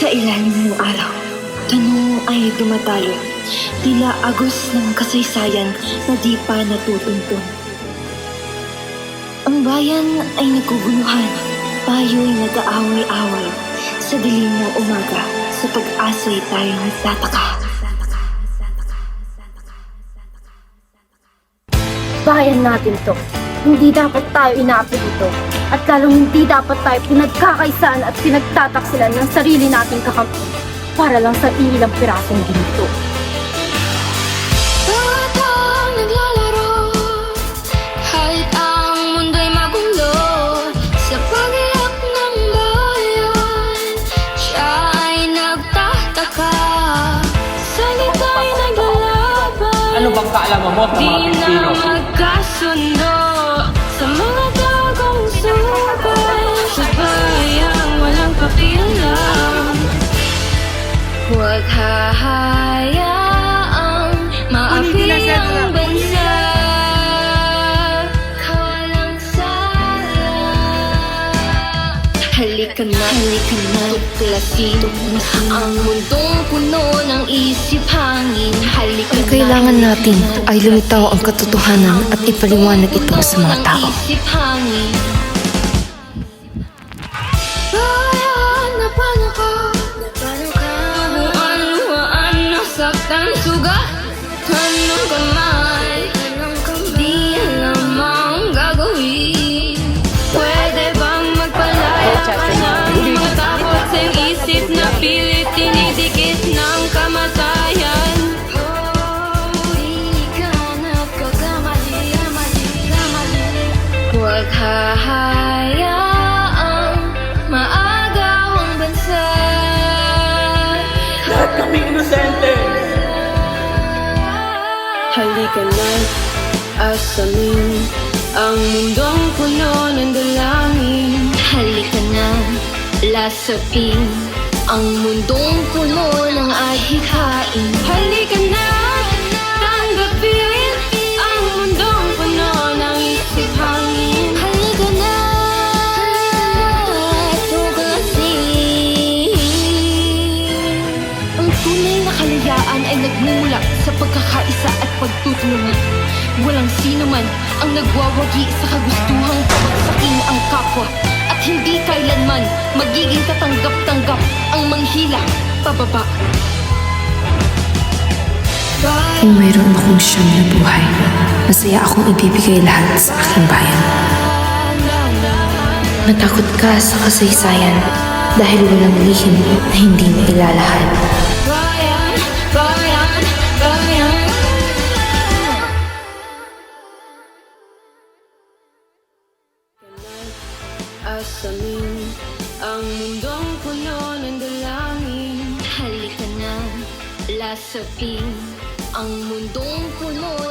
Sa ilalim ng araw, tanong ay dumatalo. Tila agos ng kasaysayan na di pa natutuntun. Ang bayan ay naguguluhan. Tayo'y nag-aaway-away. Sa dilim ng umaga, sa pag-asa'y tayo nagtataka. bayan natin to. Hindi dapat tayo inaapi dito. At lalong hindi dapat tayo pinagkakaisaan at pinagtataksilan ng sarili nating kakampi para lang sa ilang pirasong ginto. Bawat taong naglalaro Kahit ang mundo'y magulo Sa pagiyak ng bayan Siya ay nagtataka Salita'y naglalaban Ano bang kaalaman mo sa Di mga na Pilipino? Huwag hahayaang maapi ang bansa. Kawalang sala. Halika na, halika na, tuklasin Ang mundong puno ng isip hangin. Halika Ang kailangan na, natin ay lumitaw ang katotohanan at ipaliwanag ito sa mga tao. Isip hangin sugat Tanong kamay Di alam ang gagawin Pwede bang magpalaya ka na Matapos ang isip na pilit Tinidikit ng kamatayan Huwag hahayaang maagaw ang bansa Lahat kami inosente! Halika na, asamin Ang mundong puno ng dalangin. Halika na, lasapin Ang mundong puno ng adhikain tunay na kalayaan ay nagmumula sa pagkakaisa at pagtutulungan. Walang sino man ang nagwawagi sa kagustuhang pabagsakin ang kapwa at hindi kailanman magiging katanggap-tanggap ang manghila pababa. Kung mayroon akong siyam na buhay, masaya akong ibibigay lahat sa aking bayan. Natakot ka sa kasaysayan dahil walang lihim na hindi mo Asamin ang mundong puno ng dalangin. Halika na, lasapin. Ang mundong puno